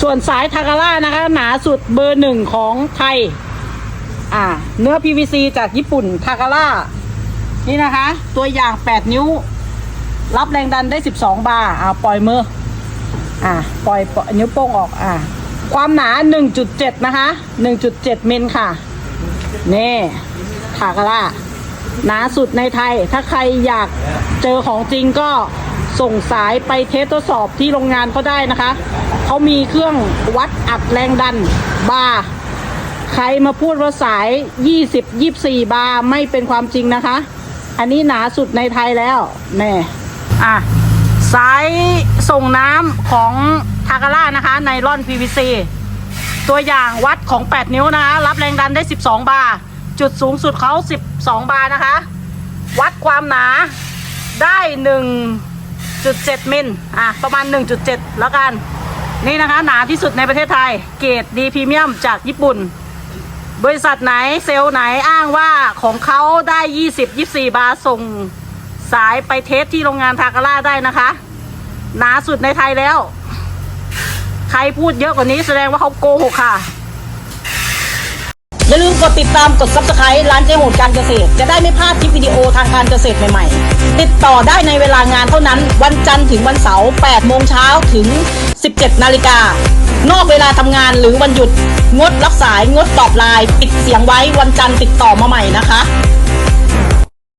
ส่วนสายทาการ่านะคะ หนาสุดเบอร์หนึ่งของไทย อ่า เนื้อ PVC จากญี่ปุ่นทาการ่านี่นะคะ ตัวอย่าง 8 นิ้ว รับแรงดันได้ 12 บาร์อ่าปล่อยมือ อ่าปล่อยปล่อยนิ้วโป้งออกอ่าความหนา 1.7 นะคะ 1.7มิลค่ะ นี่ทาการ่าหนาสุดในไทย ถ้าใครอยากเจอของจริงก็ส่งสายไปเทสทดสอบที่โรงงานเขาได้นะคะ เขามีเครื่องวัดอัดแรงดันบาร์ใครมาพูดว่าสาย 20 24 บาร์ไม่เป็นความจริงนะคะ อันนี้หนาสุดในไทยแล้วแน่อะสายส่งน้ำของทาการ่านะคะไนลอน PVC ตัวอย่างวัดของ 8 นิ้วนะคะ รับแรงดันได้ 12 บาร์จุดสูงสุดเขา 12 บาร์นะคะ วัดความหนาได้ 1.7 มิลอะประมาณ 1.7 แล้วกัน นี่นะคะ หนาที่สุดในประเทศไทย เกรดดีพรีเมียมจากญี่ปุ่น บริษัทไหนเซลล์ไหนอ้างว่าของเขาได้ 20 24 บาร์ส่งสายไปเทสที่โรงงานทาการ่าได้นะคะ หนาสุดในไทยแล้ว ใครพูดเยอะกว่านี้แสดงว่าเขาโกหกค่ะ อย่าลืมกดติดตามกด subscribe ร้านเจ๊โหดการเกษตร จะได้ไม่พลาดคลิปวิดีโอทางการเกษตรใหม่ๆ ติดต่อได้ในเวลางานเท่านั้น วันจันทร์ถึงวันเสาร์8โมงเช้าถึง 17 นาฬิกา นอกเวลาทำงานหรือวันหยุด งดรับสาย งดตอบไลน์ ปิดเสียงไว้ วันจันทร์ติดต่อมาใหม่นะคะ